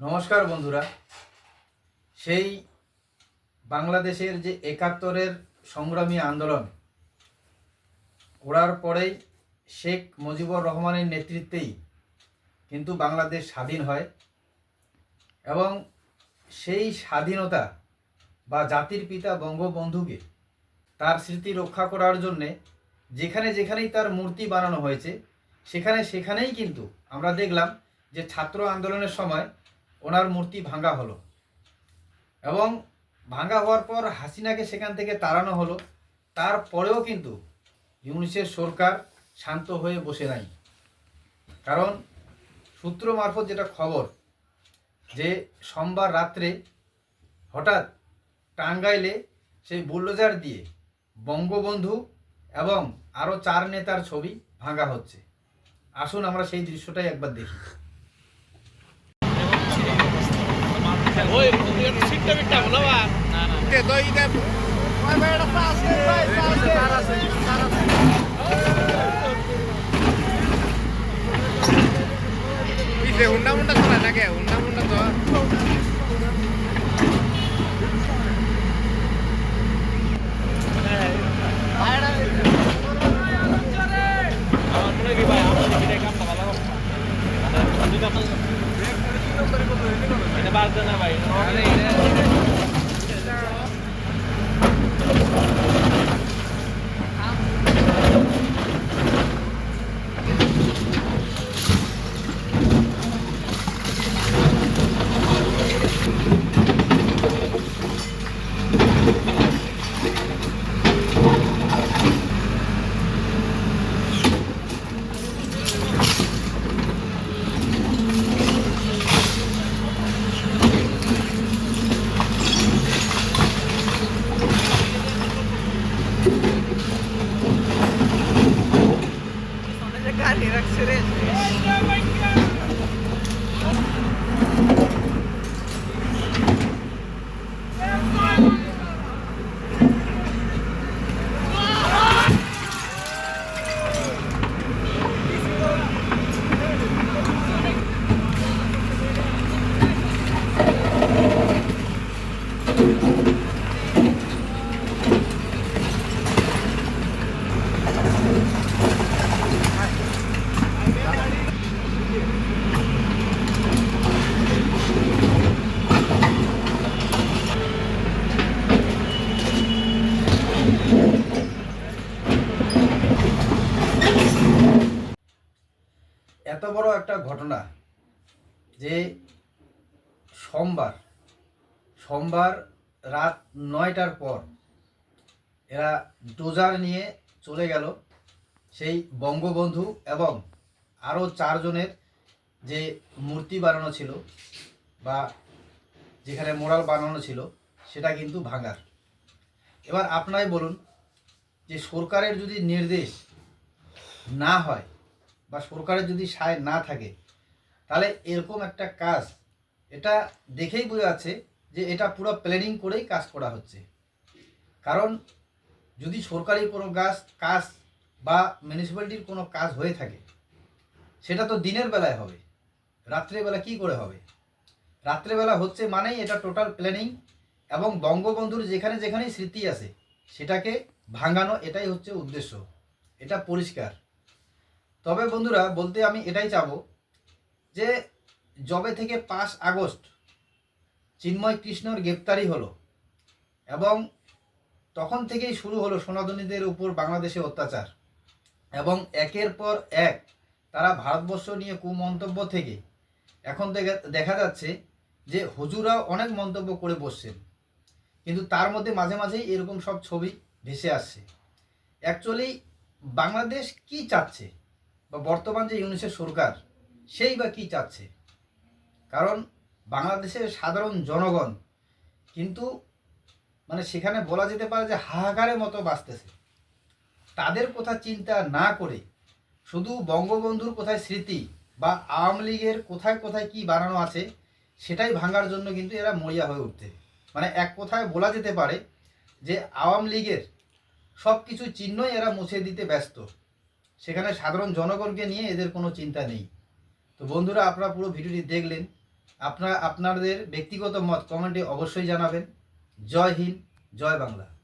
নমস্কার বন্ধুরা। সেই বাংলাদেশের যে একাত্তরের সংগ্রামী আন্দোলন করার পরেই শেখ মুজিবুর রহমানের নেতৃত্বেই কিন্তু বাংলাদেশ স্বাধীন হয় এবং সেই স্বাধীনতা বা জাতির পিতা বঙ্গবন্ধুকে তার স্মৃতি রক্ষা করার জন্যে যেখানে যেখানেই তার মূর্তি বানানো হয়েছে, সেখানে সেখানেই কিন্তু আমরা দেখলাম যে ছাত্র আন্দোলনের সময় ওনার মূর্তি ভাঙা হলো। এবং ভাঙা হওয়ার পর হাসিনাকে সেখান থেকে তাড়ানো হলো। তারপরেও কিন্তু ইউনিসের সরকার শান্ত হয়ে বসে নাই। কারণ সূত্র মারফত যেটা খবর, যে সোমবার রাত্রে হঠাৎ টাঙ্গাইলে সেই বুল্ডোজার দিয়ে বঙ্গবন্ধু এবং আরও চার নেতার ছবি ভাঙা হচ্ছে আসুন আমরা সেই দৃশ্যটাই একবার দেখি না না ഭാഗത്ത് നിന്നാ വൈകുന്നേരം nirex এত বড় একটা ঘটনা যে সোমবার সোমবার রাত নয়টার পর এরা ডোজার নিয়ে চলে গেল সেই বঙ্গবন্ধু এবং আরও চারজনের যে মূর্তি বানানো ছিল বা যেখানে মোরাল বানানো ছিল, সেটা কিন্তু ভাঙার। এবার আপনাই বলুন যে সরকারের যদি নির্দেশ না হয় বা সরকারের যদি সায় না থাকে, তাহলে এরকম একটা কাজ, এটা দেখেই বোঝা যাচ্ছে যে এটা পুরো প্ল্যানিং করেই কাজ করা হচ্ছে। কারণ যদি সরকারি কোনো কাজ কাজ বা মিউনিসিপ্যালিটির কোনো কাজ হয়ে থাকে, সেটা তো দিনের বেলায় হবে। রাত্রেবেলা কি করে হবে? রাত্রেবেলা হচ্ছে মানেই এটা টোটাল প্ল্যানিং এবং বঙ্গবন্ধুর যেখানে যেখানেই স্মৃতি আছে, সেটাকে ভাঙানো এটাই হচ্ছে উদ্দেশ্য। এটা পরিষ্কার। তবে বন্ধুরা, বলতে আমি এটাই চাবো যে জবে থেকে পাঁচ আগস্ট চিন্ময় কৃষ্ণর গ্রেপ্তারি হলো এবং তখন থেকেই শুরু হলো সনাতনীদের উপর বাংলাদেশে অত্যাচার এবং একের পর এক তারা ভারতবর্ষ নিয়ে কুমন্তব্য থেকে এখন দেখা যাচ্ছে যে হুজুরাও অনেক মন্তব্য করে বসছেন। কিন্তু তার মধ্যে মাঝে মাঝেই এরকম সব ছবি ভেসে আসছে। অ্যাকচুয়ালি বাংলাদেশ কি চাচ্ছে? বা বর্তমান যে ইউনিসেফ সরকার, সেই বা কী চাচ্ছে? কারণ বাংলাদেশের সাধারণ জনগণ কিন্তু মানে সেখানে বলা যেতে পারে যে হাহাকারের মতো বাঁচতেছে। তাদের কথা চিন্তা না করে শুধু বঙ্গবন্ধুর কোথায় স্মৃতি বা আওয়ামী লীগের কোথায় কোথায় কি বানানো আছে, সেটাই ভাঙার জন্য কিন্তু এরা মরিয়া হয়ে উঠতে মানে এক কথায় বলা যেতে পারে যে আওয়ামী লীগের সব কিছু চিহ্নই এরা মুছে দিতে ব্যস্ত। সেখানে সাধারণ জনগণকে নিয়ে এদের কোনো চিন্তা নেই। তো বন্ধুরা, আপনারা পুরো ভিডিওটি দেখলেন। আপনারা, আপনাদের ব্যক্তিগত মত কমেন্টে অবশ্যই জানাবেন। জয় হিন্দ, জয় বাংলা।